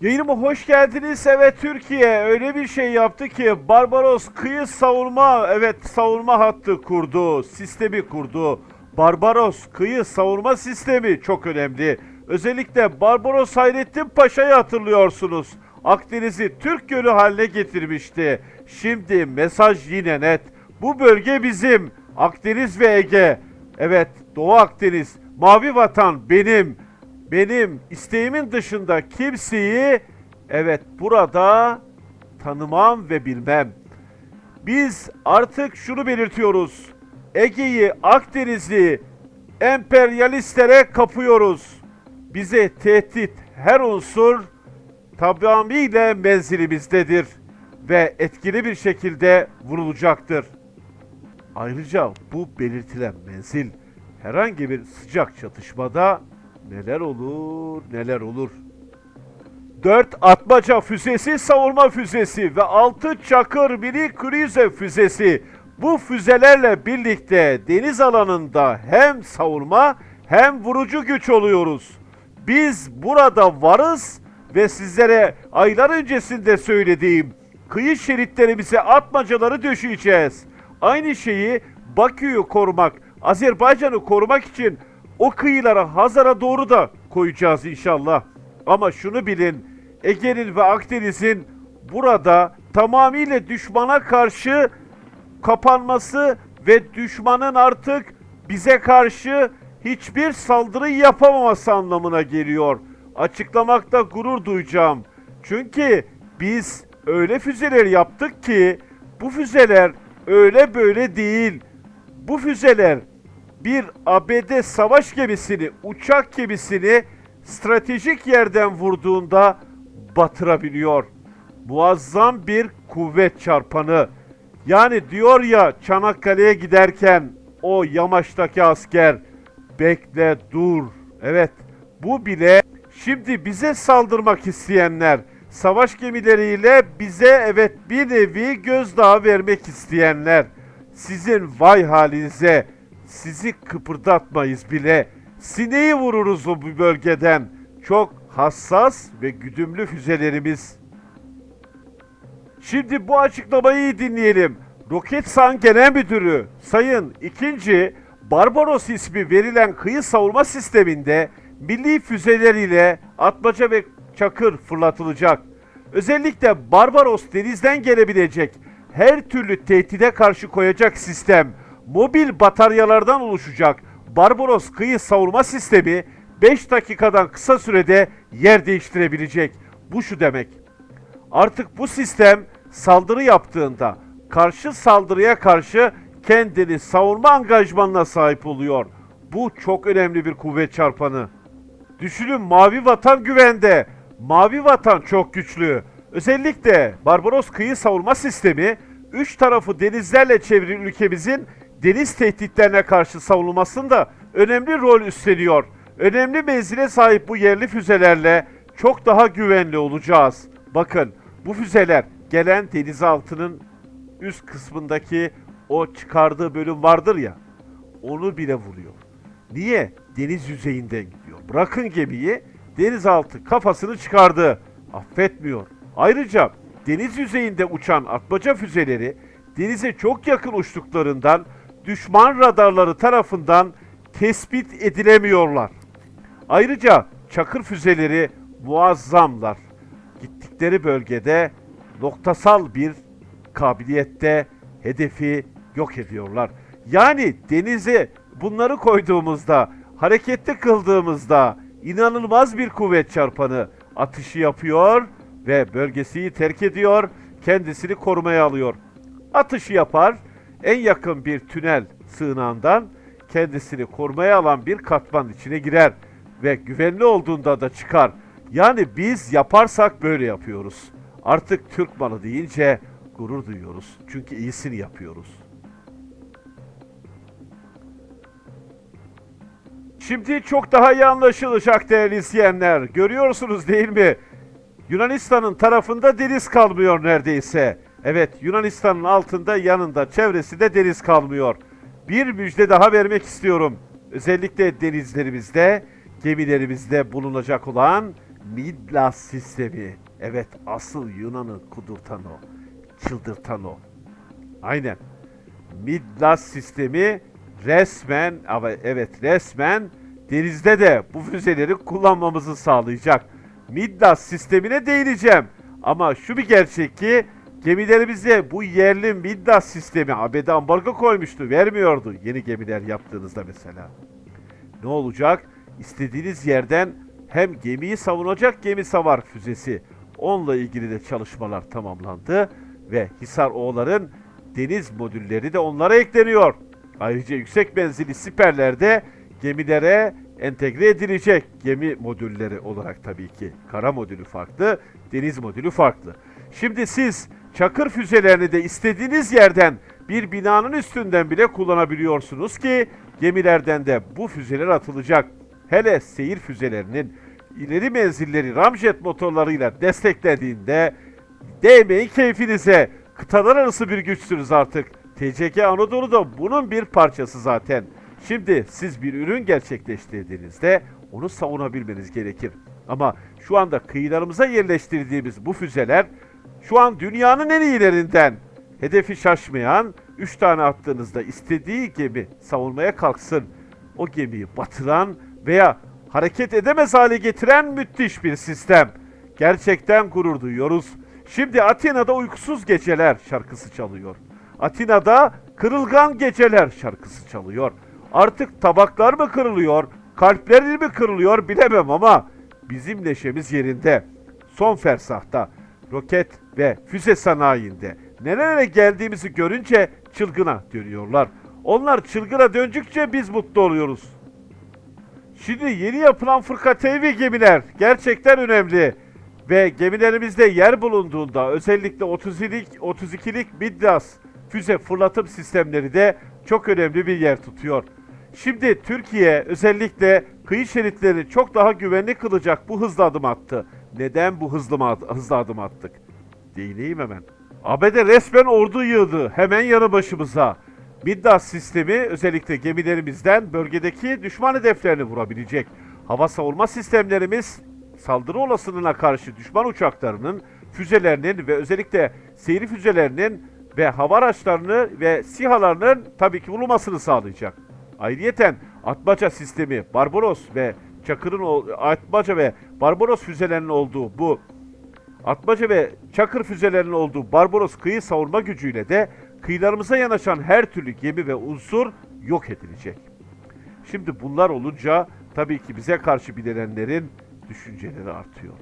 Yayınıma hoş geldiniz. Evet Türkiye öyle bir şey yaptı ki Barbaros kıyı savunma evet savunma hattı kurdu. Sistemi kurdu. Barbaros kıyı savunma sistemi çok önemli. Özellikle Barbaros Hayrettin Paşa'yı hatırlıyorsunuz. Akdeniz'i Türk Gölü haline getirmişti. Şimdi mesaj yine net. Bu bölge bizim. Akdeniz ve Ege. Evet Doğu Akdeniz. Mavi vatan benim. Benim isteğimin dışında kimseyi evet burada tanımam ve bilmem. Biz artık şunu belirtiyoruz. Ege'yi, Akdeniz'i emperyalistlere kapıyoruz. Bize tehdit her unsur tamamıyla menzilimizdedir ve etkili bir şekilde vurulacaktır. Ayrıca bu belirtilen menzil herhangi bir sıcak çatışmada neler olur neler olur. 4 atmaca füzesi savunma füzesi ve 6 çakır mini krize füzesi. Bu füzelerle birlikte deniz alanında hem savunma hem vurucu güç oluyoruz. Biz burada varız ve sizlere aylar öncesinde söylediğim kıyı şeritlerimize atmacaları döşeyeceğiz. Aynı şeyi Bakü'yü korumak, Azerbaycan'ı korumak için o kıyılara Hazar'a doğru da koyacağız inşallah. Ama şunu bilin, Ege'nin ve Akdeniz'in burada tamamıyla düşmana karşı kapanması ve düşmanın artık bize karşı hiçbir saldırı yapamaması anlamına geliyor. Açıklamakta gurur duyacağım. Çünkü biz öyle füzeler yaptık ki bu füzeler öyle böyle değil. Bu füzeler bir ABD savaş gemisini, uçak gemisini stratejik yerden vurduğunda batırabiliyor. Muazzam bir kuvvet çarpanı. Yani diyor ya Çanakkale'ye giderken o yamaçtaki asker bekle dur. Evet bu bile şimdi bize saldırmak isteyenler savaş gemileriyle bize evet bir nevi gözdağı vermek isteyenler sizin vay halinize sizi kıpırdatmayız bile. Sineği vururuz o bu bölgeden. Çok hassas ve güdümlü füzelerimiz. Şimdi bu açıklamayı iyi dinleyelim. Roketsan Genel Müdürü Sayın 2. Barbaros ismi verilen kıyı savunma sisteminde milli füzeler ile atmaca ve çakır fırlatılacak. Özellikle Barbaros denizden gelebilecek her türlü tehdide karşı koyacak sistem mobil bataryalardan oluşacak Barbaros kıyı savunma sistemi 5 dakikadan kısa sürede yer değiştirebilecek. Bu şu demek. Artık bu sistem saldırı yaptığında karşı saldırıya karşı kendini savunma angajmanına sahip oluyor. Bu çok önemli bir kuvvet çarpanı. Düşünün mavi vatan güvende. Mavi vatan çok güçlü. Özellikle Barbaros kıyı savunma sistemi 3 tarafı denizlerle çevrili ülkemizin deniz tehditlerine karşı savunulmasında önemli rol üstleniyor. Önemli menzile sahip bu yerli füzelerle çok daha güvenli olacağız. Bakın bu füzeler gelen denizaltının üst kısmındaki o çıkardığı bölüm vardır ya onu bile vuruyor. Niye? Deniz yüzeyinden gidiyor. Bırakın gemiyi denizaltı kafasını çıkardı. Affetmiyor. Ayrıca deniz yüzeyinde uçan atmaca füzeleri denize çok yakın uçtuklarından düşman radarları tarafından tespit edilemiyorlar. Ayrıca çakır füzeleri muazzamlar. Gittikleri bölgede noktasal bir kabiliyette hedefi yok ediyorlar. Yani denize bunları koyduğumuzda, hareketli kıldığımızda inanılmaz bir kuvvet çarpanı atışı yapıyor ve bölgesiyi terk ediyor, kendisini korumaya alıyor. Atışı yapar, en yakın bir tünel sığınağından kendisini korumaya alan bir katman içine girer ve güvenli olduğunda da çıkar. Yani biz yaparsak böyle yapıyoruz. Artık Türk malı deyince gurur duyuyoruz. Çünkü iyisini yapıyoruz. Şimdi çok daha iyi anlaşılacak değerli izleyenler. Görüyorsunuz değil mi? Yunanistan'ın tarafında deniz kalmıyor neredeyse. Evet Yunanistan'ın altında yanında çevresi de deniz kalmıyor. Bir müjde daha vermek istiyorum. Özellikle denizlerimizde, gemilerimizde bulunacak olan Midlas sistemi. Evet asıl Yunan'ı kudurtan o. Çıldırtan o. Aynen. Midlas sistemi resmen evet resmen denizde de bu füzeleri kullanmamızı sağlayacak. Midlas sistemine değineceğim. Ama şu bir gerçek ki gemilerimize bu yerli Midlas sistemi ABD ambargo koymuştu. Vermiyordu yeni gemiler yaptığınızda mesela. Ne olacak? İstediğiniz yerden hem gemiyi savunacak gemi savar füzesi. Onunla ilgili de çalışmalar tamamlandı ve Hisar Oğlar'ın deniz modülleri de onlara ekleniyor. Ayrıca yüksek menzilli siperler de gemilere entegre edilecek gemi modülleri olarak tabii ki. Kara modülü farklı, deniz modülü farklı. Şimdi siz çakır füzelerini de istediğiniz yerden bir binanın üstünden bile kullanabiliyorsunuz ki gemilerden de bu füzeler atılacak. Hele seyir füzelerinin ileri menzilleri ramjet motorlarıyla desteklediğinde değmeyin keyfinize. Kıtalar arası bir güçsünüz artık. TCK Anadolu da bunun bir parçası zaten. Şimdi siz bir ürün gerçekleştirdiğinizde onu savunabilmeniz gerekir. Ama şu anda kıyılarımıza yerleştirdiğimiz bu füzeler şu an dünyanın en iyilerinden. Hedefi şaşmayan, 3 tane attığınızda istediği gemi savunmaya kalksın. O gemiyi batıran veya hareket edemez hale getiren müthiş bir sistem. Gerçekten gurur duyuyoruz. Şimdi Atina'da uykusuz geceler şarkısı çalıyor. Atina'da kırılgan geceler şarkısı çalıyor. Artık tabaklar mı kırılıyor, kalpler mi kırılıyor bilemem ama bizim neşemiz yerinde. Son fersahta roket ve füze sanayinde nerelere geldiğimizi görünce çılgına dönüyorlar. Onlar çılgına döndükçe biz mutlu oluyoruz. Şimdi yeni yapılan fırkatevi gemiler gerçekten önemli. Ve gemilerimizde yer bulunduğunda özellikle 32'lik 32'lik Midlas füze fırlatım sistemleri de çok önemli bir yer tutuyor. Şimdi Türkiye özellikle kıyı şeritleri çok daha güvenli kılacak bu hızlı adım attı. Neden bu hızlı, mı- hızlı adım attık? Değineyim hemen. ABD resmen ordu yığdı hemen yanı başımıza. Middas sistemi özellikle gemilerimizden bölgedeki düşman hedeflerini vurabilecek. Hava savunma sistemlerimiz saldırı olasılığına karşı düşman uçaklarının, füzelerinin ve özellikle seyri füzelerinin ve hava araçlarını ve SİHA'larının tabii ki vurulmasını sağlayacak. Ayrıyeten Atmaca sistemi, Barbaros ve Çakır'ın Atmaca ve Barbaros füzelerinin olduğu bu Atmaca ve Çakır füzelerinin olduğu Barbaros kıyı savunma gücüyle de kıyılarımıza yanaşan her türlü gemi ve unsur yok edilecek. Şimdi bunlar olunca tabii ki bize karşı bilinenlerin düşünceleri artıyor.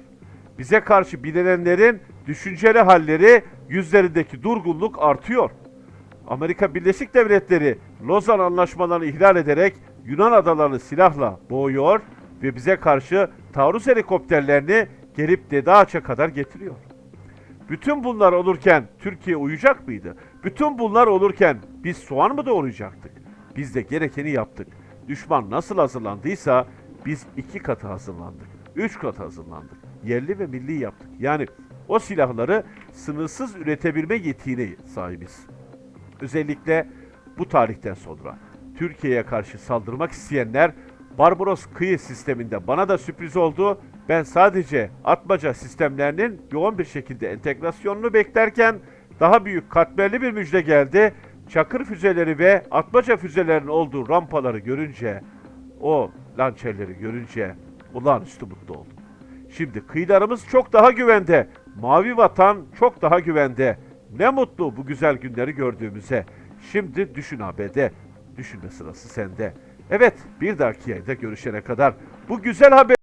Bize karşı bilinenlerin düşünceli halleri, yüzlerindeki durgunluk artıyor. Amerika Birleşik Devletleri Lozan anlaşmalarını ihlal ederek Yunan adalarını silahla boğuyor ve bize karşı taarruz helikopterlerini gelip Dede Ağaç'a kadar getiriyor. Bütün bunlar olurken Türkiye uyacak mıydı? Bütün bunlar olurken biz soğan mı doğrayacaktık? Biz de gerekeni yaptık. Düşman nasıl hazırlandıysa biz iki katı hazırlandık. Üç katı hazırlandık. Yerli ve milli yaptık. Yani o silahları sınırsız üretebilme yetiğine sahibiz. Özellikle bu tarihten sonra Türkiye'ye karşı saldırmak isteyenler Barbaros kıyı sisteminde bana da sürpriz oldu. Ben sadece atmaca sistemlerinin yoğun bir şekilde entegrasyonunu beklerken daha büyük katmerli bir müjde geldi. Çakır füzeleri ve atmaca füzelerinin olduğu rampaları görünce, o lançerleri görünce olağanüstü mutlu oldum. Şimdi kıyılarımız çok daha güvende. Mavi vatan çok daha güvende. Ne mutlu bu güzel günleri gördüğümüze. Şimdi düşün ABD. Düşünme sırası sende. Evet bir dahaki yayında görüşene kadar bu güzel haber